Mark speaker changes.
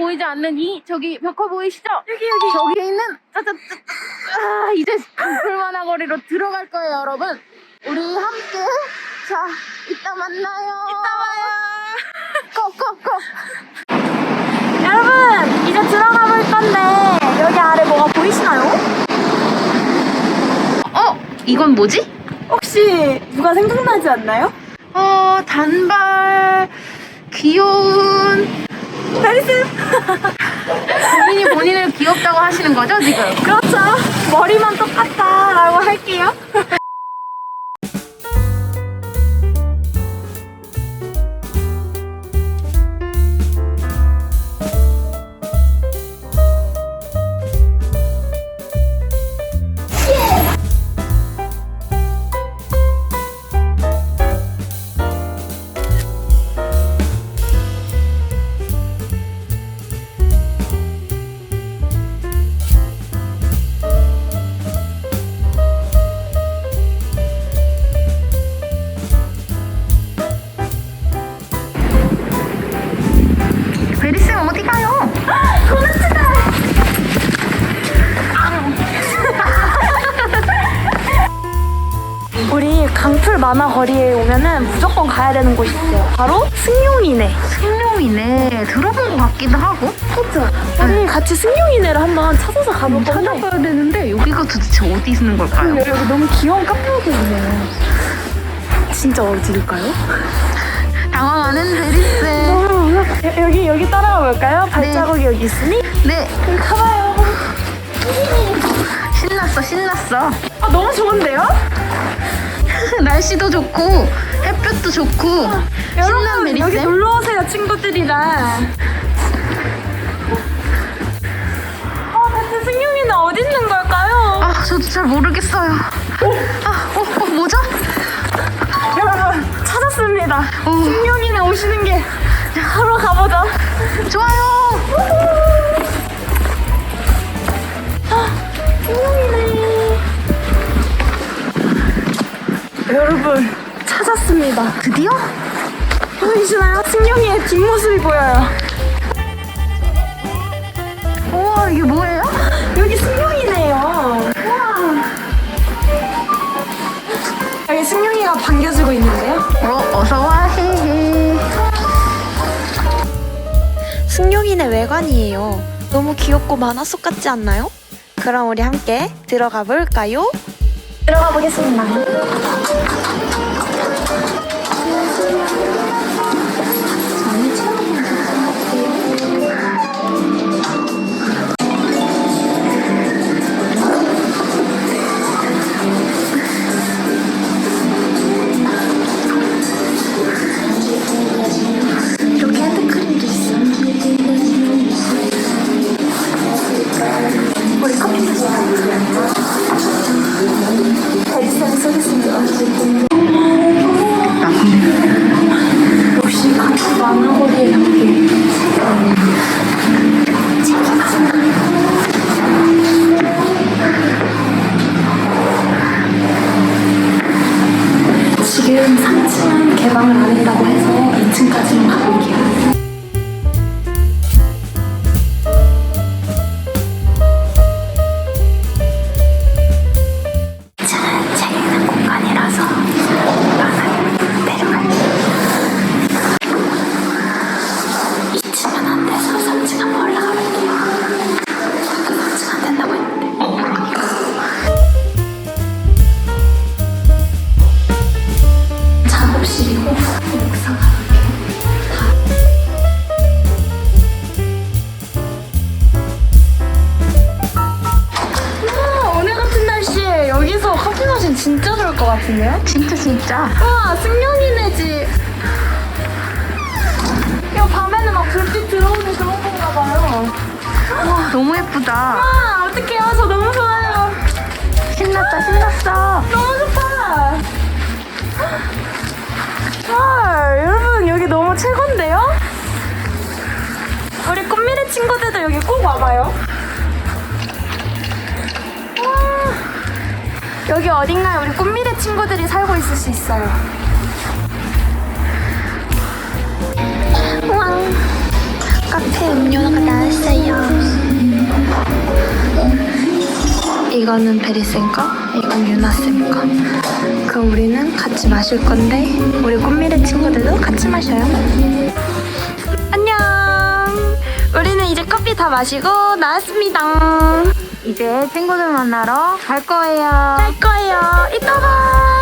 Speaker 1: 보이지 않는 이 저기 벽화 보이시죠? 여기 여기 저기에 있는 짜자짜 아, 이제 불만한 거리로 들어갈 거예요 여러분 우리 함께 자 이따 만나요 이따 봐요 꼭꼭꼭
Speaker 2: 여러분 이제 들어가 볼 건데 여기 아래 뭐가 보이시나요?
Speaker 1: 어? 이건 뭐지?
Speaker 2: 혹시 누가 생각나지 않나요?
Speaker 1: 어 단발 귀여운.
Speaker 2: 페리스
Speaker 1: 본인이 본인을 귀엽다고 하시는 거죠 지금?
Speaker 2: 그렇죠. 머리만 똑같다라고 할게요 강풀 만화 거리에 오면은 무조건 가야 되는 곳이 있어요. 바로 승용이네.
Speaker 1: 승룡이네. 들어본 것 같기도 하고.
Speaker 2: 그렇죠 우리 같이 승용이네를 한번 찾아서 가볼 건데.
Speaker 1: 찾아봐야 되는데 여기가 도대체 어디 있는 걸까요?
Speaker 2: 여기, 너무 귀여운 카페가 있네요 진짜 어디일까요?
Speaker 1: 당황하는 베리쌤
Speaker 2: 여- 여기 여기 따라가 볼까요? 발자국이 여기 있으니?
Speaker 1: 네.
Speaker 2: 여기 가봐요.
Speaker 1: 신났어 신났어.
Speaker 2: 아 너무 좋은데요?
Speaker 1: 날씨도 좋고 햇볕도 좋고
Speaker 2: 여러분 여기
Speaker 1: 베리쌤
Speaker 2: 놀러 오세요 친구들이랑. 아 대체 승용이는 어디 있는 걸까요?
Speaker 1: 아 저도 잘 모르겠어요 아 어, 어, 뭐죠?
Speaker 2: 여러분 찾았습니다.
Speaker 1: 어.
Speaker 2: 승용이는 오시는 게 하러 가보자.
Speaker 1: 좋아요
Speaker 2: 여러분 찾았습니다.
Speaker 1: 드디어?
Speaker 2: 보이시나요? 승용이의 뒷모습이 보여요.
Speaker 1: 우와 이게 뭐예요?
Speaker 2: 여기 승용이네요. 와. 여기 승용이가 반겨주고 있는데요.
Speaker 1: 어 어서와 헤헤
Speaker 3: 승용이네 외관이에요. 너무 귀엽고 만화 속 같지 않나요? 그럼 우리 함께 들어가 볼까요?
Speaker 2: 들어가 보겠습니다. 3층은 개방을 안 했다고 해서 2층까지만 가볼게요. 것 같은데요?
Speaker 1: 진짜 진짜
Speaker 2: 와, 승용이네 집. 이거 밤에는 막 불빛 들어오는 그런 건가 봐요.
Speaker 1: 와 너무 예쁘다
Speaker 2: 와, 어떡해요. 저 너무 좋아요.
Speaker 1: 신났다 신났어
Speaker 2: 너무 좋다. 와, 여러분 여기 너무 최고인데요? 우리 꽃미래 친구들도 여기 꼭 와봐요. 여기 어딘가에 우리 꽃미래 친구들이 살고 있을 수 있어요. 우왕. 카페 음료가 나왔어요. 이거는 베리쌤 거, 이건 유나쌤 거. 그럼 우리는 같이 마실 건데, 우리 꽃미래 친구들도 같이 마셔요. 안녕! 우리는 이제 커피 다 마시고 나왔습니다.
Speaker 1: 이제 친구들 만나러 갈 거예요.
Speaker 2: 갈 거예요. 이따 봐!